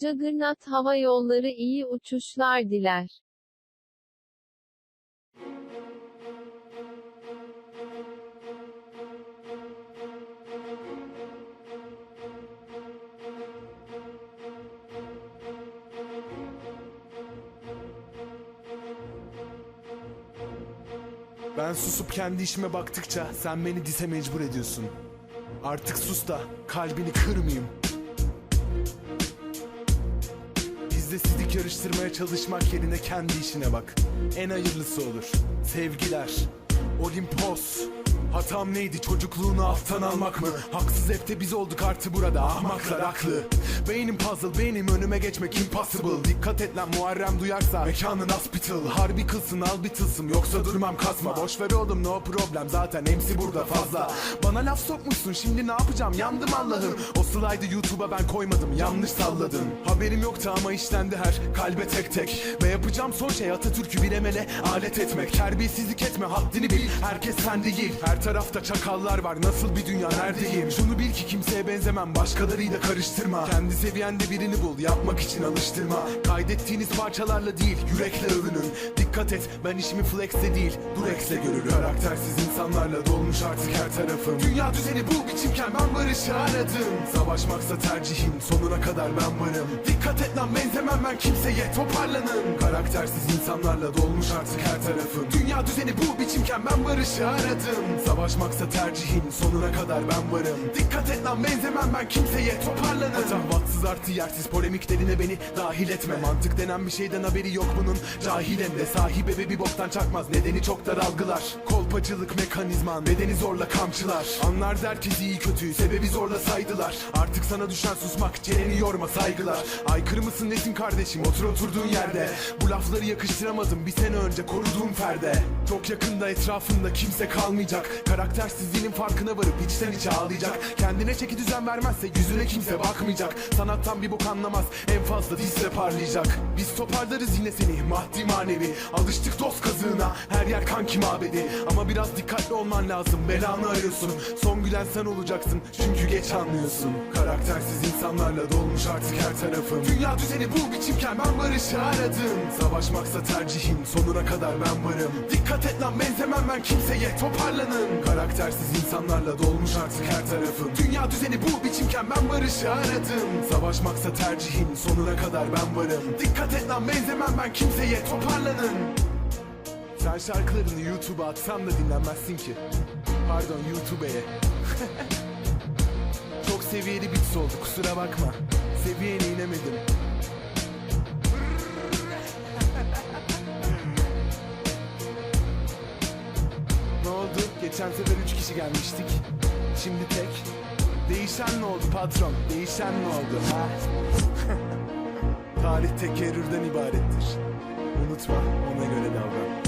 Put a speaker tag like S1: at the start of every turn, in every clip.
S1: Juggernaut Hava Yolları iyi uçuşlar diler.
S2: Ben susup kendi işime baktıkça sen beni dise mecbur ediyorsun. Artık sus da kalbini kırmayayım. Bizde sizi karıştırmaya çalışmak yerine kendi işine bak. En hayırlısı olur. Sevgiler. Olimpos. Hatam neydi? Çocukluğunu alttan almak mı? Haksız hep de biz olduk artı burada ahmaklar haklı Beynim puzzle benim önüme geçmek impossible. Dikkat et lan Muharrem duyarsa mekanın hospital. Harbi kılsın al bir tılsım yoksa durmam kasma. Boş ver oğlum no problem zaten MC burada fazla. Bana laf sokmuşsun şimdi ne yapacağım? Yandım Allah'ım. O slide'ı YouTube'a ben koymadım yanlış salladım Haberim yoktu ama işlendi her kalbe tek tek. Ve yapacağım son şey Atatürk'ü bir emele alet etmek. Terbiyesizlik etme haddini bil. Herkes sen değil Her tarafta çakallar var. Nasıl bir dünya neredeyim? Şunu bil ki kimseye benzemem başkalarıyla karıştırma. Kendi seviyende birini bul yapmak için alıştırma. Kaydettiğiniz parçalarla değil yürekle övünün. Dikkat et ben işimi flexle değil durexle görürüm. Karaktersiz insanlarla dolmuş artık her tarafım. Dünya düzeni bu biçimken ben barışı aradım. Savaşmaksa tercihim sonuna kadar ben varım. Dikkat et lan benzemem ben kimseye toparlanın. Karaktersiz insanlarla dolmuş artık her tarafım. Dünya düzeni bu biçimken ben barışı aradım Savaşmaksa tercihim sonuna kadar ben varım. Dikkat et lan benzemem ben kimseye toparlanın. Patavatsız artı yersiz polemiklerine beni dahil etme. Mantık denen bir şeyden haberi yok bunun Cahilen de. Sahibe ve bir boktan çakmaz Nedeni çok dar algılar. Kolpacılık mekanizman bedeni zorla kamçılar. Anlar herkes iyi kötüyü sebebi zorla saydılar. Artık sana düşen susmak çeneni yorma saygılar. Aykırı mısın nesin kardeşim otur oturduğun yerde. Bu lafları yakıştıramadım bir sene önce koruduğum ferde Çok yakında etrafında kimse kalmayacak. Karaktersizliğinin farkına varıp içten içe ağlayacak. Kendine çeki düzen vermezse yüzüne kimse bakmayacak. Sanattan bir bok anlamaz en fazla dizle parlayacak. Biz toparlarız yine seni maddi manevi. Alıştık dost kazığına her yer kanki mabedi Ama biraz dikkatli olman lazım belanı arıyorsun. Son gülen sen olacaksın çünkü geç anlıyorsun. Karaktersiz insanlarla dolmuş artık her tarafım. Dünya düzeni bu biçimken ben barışı aradım. Savaşmaksa tercihim sonuna kadar ben varım. Dikkat et lan benzemem ben kimseye. Toparlanın. Karaktersiz insanlarla dolmuş artık her tarafım Dünya düzeni bu biçimken ben barışı aradım. Savaşmaksa tercihim sonuna kadar ben varım. Dikkat et lan benzemem ben kimseye. Toparlanın. Sen şarkılarını YouTube'a atsan da dinlenmezsin ki. Pardon YouTube'ye Çok seviyeli bits oldu kusura bakma. Seviyene inemedim Geçen sefer üç kişi gelmiştik. Şimdi tek. Değişen ne oldu patron? Değişen ne oldu ha? Tarih tekerrürden ibarettir. Unutma ona göre davran.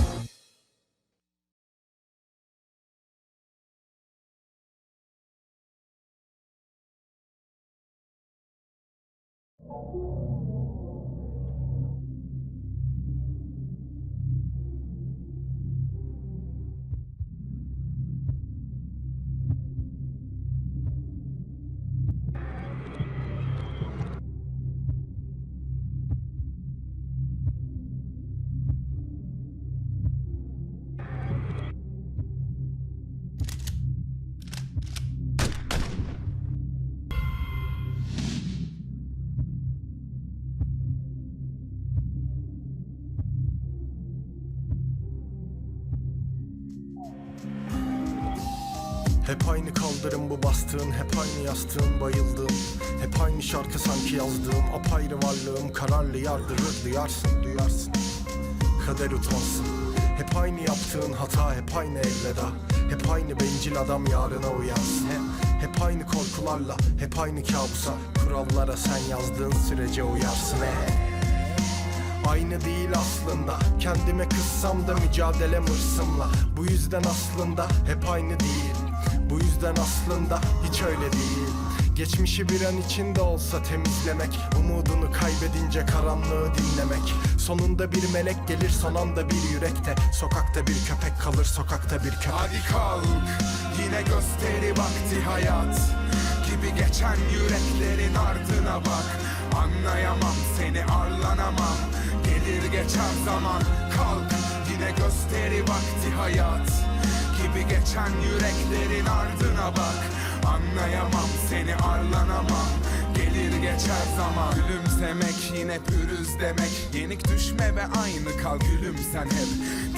S3: Hep aynı kaldırım bu bastığın Hep aynı yastığın bayıldığım. Hep aynı şarkı sanki yazdığım Apayrı varlığım kararlı yardırır Duyarsın duyarsın. Kader utansın. Hep aynı yaptığın hata Hep aynı elveda Hep aynı bencil adam yarına uyansın. Hep, hep aynı korkularla Hep aynı kabusa Kurallara sen yazdığın sürece uyarsın. He. Aynı değil aslında. Kendime kızsam da mücadelem hırsımla. Bu yüzden aslında hep aynı değil Bu yüzden aslında hiç öyle değil. Geçmişi bir an içinde olsa temizlemek Umudunu kaybedince karanlığı dinlemek. Sonunda bir melek gelir son anda bir yürekte Sokakta bir köpek kalır sokakta bir köpek.
S4: Hadi kalk yine gösteri vakti hayat. Gibi geçen yüreklerin ardına bak.
S2: Anlayamam seni arlanamam. Gelir geçer zaman. Kalk Yine gösteri vakti hayat Gibi geçen yüreklerin ardına bak. Anlayamam seni arlanamam. Gelir geçer zaman. Gülümsemek yine pürüz demek. Yenik düşme ve aynı kal gülüm sen hep.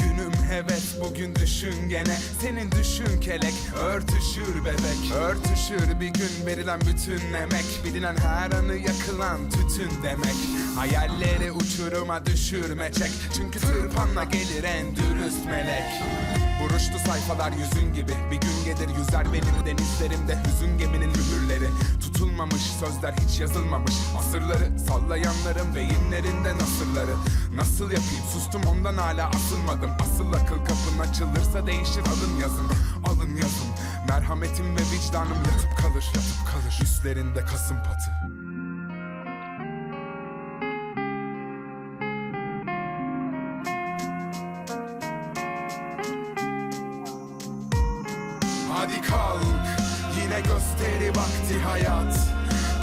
S2: Günüm heves bugün düşün gene. Senin düşün kelek örtüşür bebek. Örtüşür bir gün verilen bütün emek. Bilinen her anı yakılan tütün demek. Hayalleri uçuruma düşürme çek. Çünkü tırpanla gelir en dürüst melek Buruştu sayfalar yüzün gibi. Bir gün gelir yüzer benim denizlerimde. Hüzün geminin mühürleri. Tutulmamış sözler hiç yazılmamış. Asırları sallayanların beyinlerinde nasırları. Nasıl yapayım? Sustum ondan hala asılmadım. Asıl akıl kapın açılırsa değişir. Alın yazın Alın yazın. Merhametim ve vicdanım yatıp kalır Yatıp kalır. Üstlerinde kasım patı yine gösteri vakti hayat.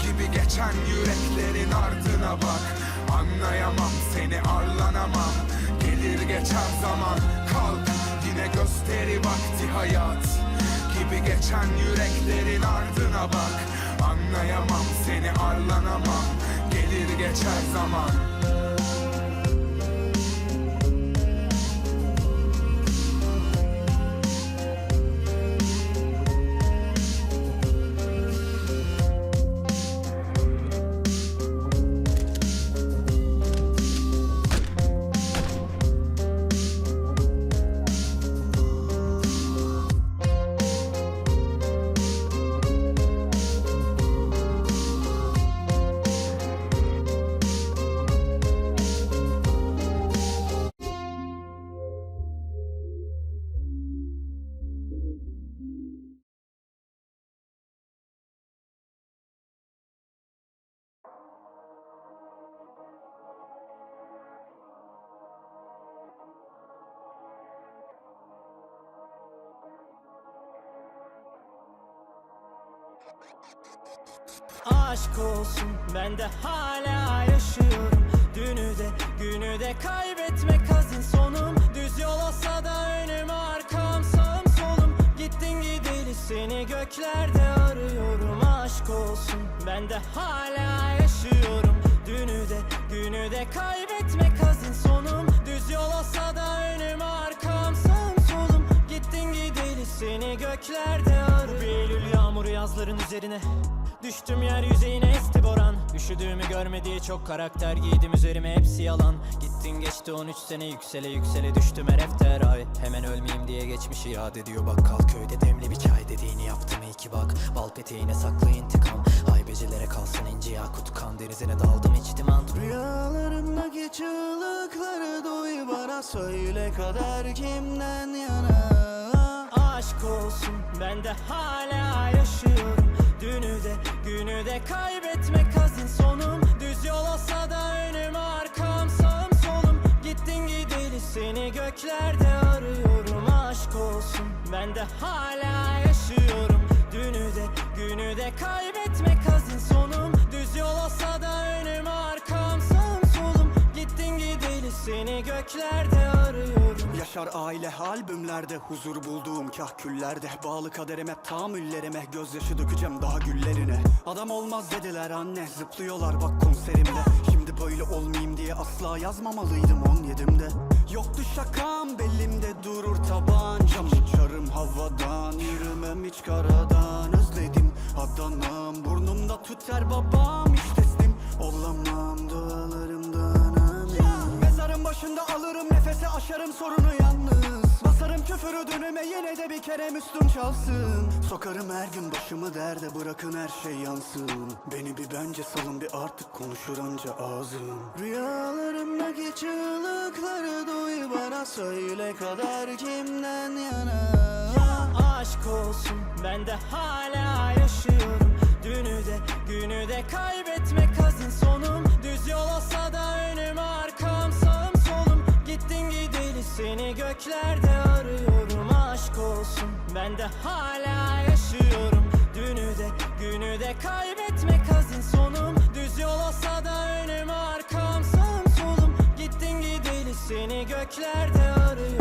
S2: Gibi geçen yüreklerin ardına bak. Anlayamam seni arlanamam. Gelir geçer zaman kalk. Yine gösteri vakti hayat. Gibi geçen yüreklerin ardına bak. Anlayamam seni arlanamam. Gelir geçer zaman
S5: Aşk olsun ben de hala yaşıyorum. Dünü de günü de kaybetmek hazin sonum. Düz yol olsa da önüm arkam sağım solum. Gittin gideli seni göklerde arıyorum. Aşk olsun ben de hala yaşıyorum. Dünü de günü de kaybetmek hazin sonum üzerine. Düştüm yer yüzeyine esti boran. Üşüdüğümü görme diye çok karakter. Giydim üzerime hepsi yalan. Gittin geçti 13 sene yüksele yüksele düştüm her efter ay Hemen ölmeyeyim diye geçmişi yad ediyor. Bakkal Köyde demli bir çay dediğini yaptım. İyi ki bak Bal peteğine saklı intikam. Haybecilere kalsın inci yakut kan. Denizine daldım içtim an
S6: Rüyalarımdaki çığlıkları duy bana söyle kader kimden yana?
S5: Aşk olsun ben de hala yaşıyorum Dünü de günü de kaybetmek hazin sonum. Düz yol olsa da önüm arkam sağım solum. Gittin gideli seni göklerde arıyorum Aşk olsun. Ben de hala yaşıyorum. Dünü de günü de kaybetmek hazin sonum. Düz yol olsa da önüm arkam sağım solum. Gittin gideli seni göklerde
S6: Yaşar aile albümlerde huzur bulduğum kahküllerde Bağlı kaderime tahammüllerime gözyaşı dökeceğim daha güllerine. Adam olmaz dediler anne zıplıyorlar bak konserimde. Şimdi böyle olmayayım diye asla yazmamalıydım 17'imde Yoktu şakam belimde durur tabancam. Uçarım havadan yürümem hiç karadan. Özledim Adana'm burnumda tüter babam hiç teslim Olamam aşarım sorunu yalnız. Basarım küfürü dönüme yine de bir kere Müslüm çalsın. Sokarım her gün başımı derde bırakın her şey yansın. Beni bir bence salın bir artık konuşur anca ağzım. Rüyalarımdaki çığlıkları duy bana söyle kader kimden yana?
S5: Aşk olsun ben de hala yaşıyorum. Dünü de günü de kaybetmek hazin sonum. Düz yol olsa da göklerde arıyorum aşk olsun. Ben de hala yaşıyorum. Dünü de günü de kaybetmek hazin sonum. Düz yol olsa da önüm arkam sağım solum. Gittin gideli seni göklerde arıyorum.